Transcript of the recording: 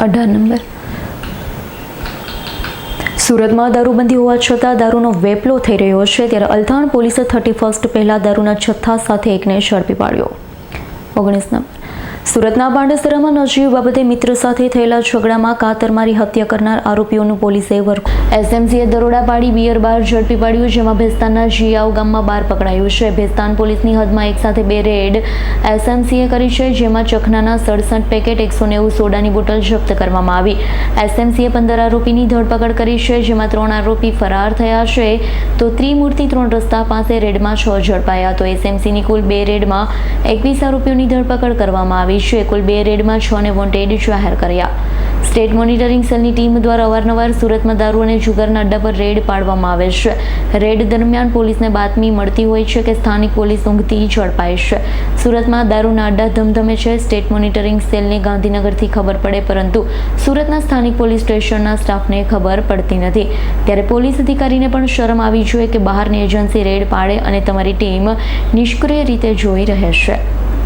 અઢાર નંબર. સુરતમાં દારૂબંધી હોવા છતાં દારૂનો વેપલો થઈ રહ્યો છે ત્યારે અલથાણ પોલીસે થર્ટી ફર્સ્ટ પહેલા દારૂના જથ્થા સાથે એકને ઝડપી પાડ્યો. ઓગણીસ નંબર. સુરતના પાંડેસરામાં નજીવ બાબતે મિત્ર સાથે થયેલા ઝઘડામાં કાતર મારી હત્યા કરનાર આરોપીઓનું પોલીસે વર્ક એસએમસીએ દરોડા પાડી બિયર બાર ઝડપી પાડ્યું, જેમાં ભેસ્તાનના જીયાવ ગામમાં બાર પકડાયું છે. ભેસ્તાન પોલીસની હદમાં એક સાથે બે રેડ એસએમસીએ કરી છે, જેમાં ચખનાના સડસઠ પેકેટ એકસો નેવું સોડાની બોટલ જપ્ત કરવામાં આવી. એસએમસીએ પંદર આરોપીની ધરપકડ કરી છે, જેમાં ત્રણ આરોપી ફરાર થયા છે. તો ત્રિમૂર્તિ ત્રણ રસ્તા પાસે રેડમાં છ ઝડપાયા. તો એસએમસીની કુલ બે રેડમાં એકવીસ આરોપીઓની ધરપકડ કરવામાં આવી છે કુલ બે રેડમાં છ ને વોન્ટેડ જાહેર કર્યા. સ્ટેટ મોનિટરિંગ સેલની ટીમ દ્વારા અવારનવાર સુરતમાં દારૂ અને જુગારના અડ્ડા પર રેડ પાડવામાં આવે છે. રેડ દરમિયાન પોલીસને બાતમી મળતી હોય છે કે સ્થાનિક પોલીસ ઊંઘતી ઝડપાય છે. સુરતમાં દારૂના અડ્ડા ધમધમે છે. સ્ટેટ મોનિટરિંગ સેલને ગાંધીનગરથી ખબર પડે, પરંતુ સુરતના સ્થાનિક પોલીસ સ્ટેશનના સ્ટાફને ખબર પડતી નથી. ત્યારે પોલીસ અધિકારીને પણ શરમ આવી જોઈએ કે બહારની એજન્સી રેડ પાડે અને તમારી ટીમ નિષ્ક્રિય રીતે જોઈ રહે છે.